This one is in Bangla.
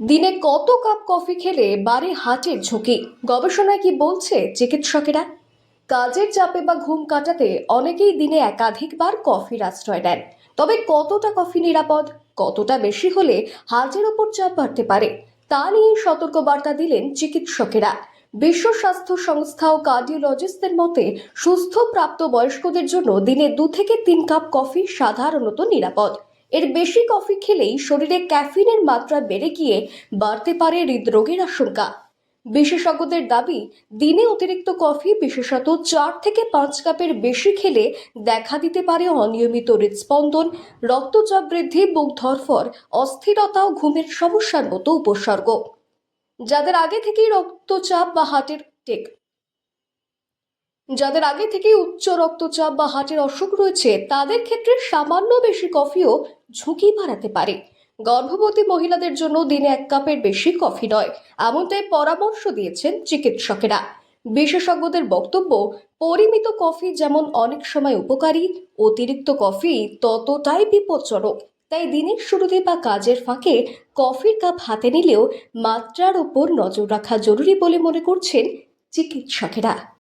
দিনে কত কাপ কফি খেলে বাড়ে হার্টের ঝুঁকি? গবেষণায় কি বলছে চিকিৎসকেরা? কাজের চাপে বা ঘুম কাটাতে অনেকেই দিনে একাধিকবার কফির আশ্রয় নেন। তবে কতটা কফি নিরাপদ, কতটা বেশি হলে হার্টের ওপর চাপ বাড়তে পারে, তা নিয়ে সতর্কবার্তা দিলেন চিকিৎসকেরা। বিশ্ব স্বাস্থ্য সংস্থা ও কার্ডিওলজিস্টদের মতে, সুস্থ প্রাপ্ত বয়স্কদের জন্য দিনে দু থেকে তিন কাপ কফি সাধারণত নিরাপদ। এর বেশি কফি খেলেই শরীরে ক্যাফিনের মাত্রা বেড়ে গিয়ে বাড়তে পারে হৃদরোগের আশঙ্কা। বিশেষজ্ঞদের দাবি, দিনে অতিরিক্ত কফি বিশেষত চার থেকে পাঁচ কাপের বেশি খেলে দেখা দিতে পারে অনিয়মিত হৃদস্পন্দন, রক্তচাপ বৃদ্ধি বুক ধরফর, অস্থিরতা ও ঘুমের সমস্যার মতো উপসর্গ। যাদের আগে থেকেই রক্তচাপ বা হার্টের টেক যাদের আগে থেকেই উচ্চ রক্তচাপ বা হার্টের অসুখ রয়েছে, তাদের ক্ষেত্রে সামান্য বেশি কফিও ঝুঁকি বাড়াতে পারে। গর্ভবতী মহিলাদের জন্য দিনে এক কাপের বেশি কফি নয়, এমনটাই পরামর্শ দিয়েছেন চিকিৎসকেরা। বিশেষজ্ঞদের বক্তব্য, পরিমিত কফি যেমন অনেক সময় উপকারী, অতিরিক্ত কফি ততটাই বিপজ্জনক। তাই দিনের শুরুতে বা কাজের ফাঁকে কফির কাপ হাতে নিলেও মাত্রার উপর নজর রাখা জরুরি বলে মনে করছেন চিকিৎসকেরা।